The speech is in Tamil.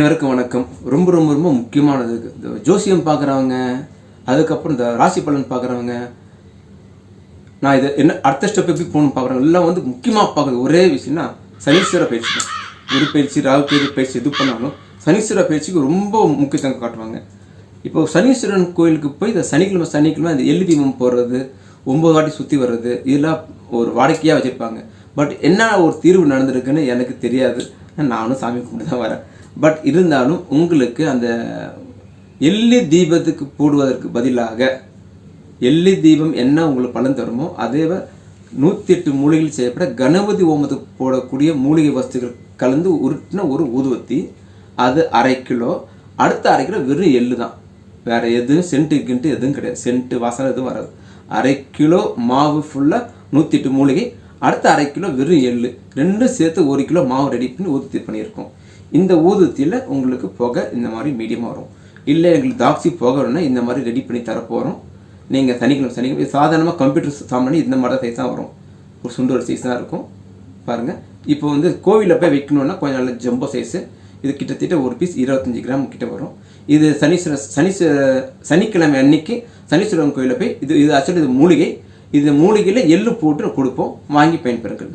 அனைவருக்கும் வணக்கம். ரொம்ப ரொம்ப ரொம்ப முக்கியமானது. இந்த ஜோசியம் பார்க்குறவங்க அதுக்கப்புறம் இந்த ராசி பலன் பார்க்குறவங்க நான் இதை என்ன அடுத்த ஸ்டெப் எப்படி போகணும் பார்க்குறவங்க எல்லாம் வந்து முக்கியமாக பார்க்குறது ஒரே விஷயம்னா சனீஸ்வர பயிற்சி தான். குரு பயிற்சி ராகு கேது பயிற்சி எது பண்ணாலும் சனீஸ்வர பயிற்சிக்கு ரொம்ப முக்கியத்துவம் காட்டுவாங்க. இப்போ சனீஸ்வரன் கோயிலுக்கு போய் இந்த சனிக்கிழமை சனிக்கிழமை இந்த எள்ளு தீபம் போடுறது ஒம்பது வாட்டி சுற்றி வர்றது இதெல்லாம் ஒரு வாடிக்கையாக வச்சுருப்பாங்க. பட் என்ன ஒரு தீர்வு நடந்திருக்குன்னு எனக்கு தெரியாது. நானும் சாமி கும்பிட்டு தான் வரேன். பட் இருந்தாலும் உங்களுக்கு அந்த எள்ளி தீபத்துக்கு போடுவதற்கு பதிலாக எள்ளி தீபம் என்ன உங்களுக்கு பலன் தருமோ அதே நூற்றி எட்டு மூலிகையில் செய்யப்பட கணபதி ஓமத்துக்கு போடக்கூடிய மூலிகை வஸ்துகள் கலந்து உருட்டின ஒரு ஊதுவத்தி அது அரை கிலோ. அடுத்த அரை கிலோ வெறும் எள்ளு தான். வேறு எதுவும் சென்ட்டு கின்ட்டு எதுவும் கிடையாது. சென்ட்டு வாசனை எதுவும் வராது. அரை கிலோ மாவு ஃபுல்லாக நூற்றி எட்டு மூலிகை அடுத்த அரை கிலோ வெறும் எள்ளு ரெண்டும் சேர்த்து ஒரு கிலோ மாவு ரெடி பண்ணி ஊற்றி பண்ணியிருக்கோம். இந்த ஊதுத்தியில் உங்களுக்கு புகை இந்த மாதிரி மீடியமாக வரும். இல்லை எங்களுக்கு தாக்சி புகைன்னா இந்த மாதிரி ரெடி பண்ணி தரப்போகிறோம் நீங்கள் சனிக்கிழமை சனிக்கிழமை சாதாரணமாக கம்ப்யூட்டர் சாமானி இந்த மாதிரி தான் சைஸ் தான் வரும். ஒரு சுண்டு ஒரு சைஸ் தான் இருக்கும். பாருங்கள் இப்போ வந்து கோவிலில் போய் வைக்கணுன்னா கொஞ்சம் நல்ல ஜம்போ சைஸு இது கிட்டத்தட்ட ஒரு பீஸ் இருபத்தஞ்சி கிராம் கிட்ட வரும். இது சனீஸ்வர சனீஸ்வர சனிக்கிழமை அன்னைக்கு சனீஸ்வரன் கோயிலில் போய் இது இது ஆக்சுவலி இது மூலிகை. இது மூலிகையில் எள்ளு போட்டு கொடுப்போம் வாங்கி பயன்பெறுங்கள்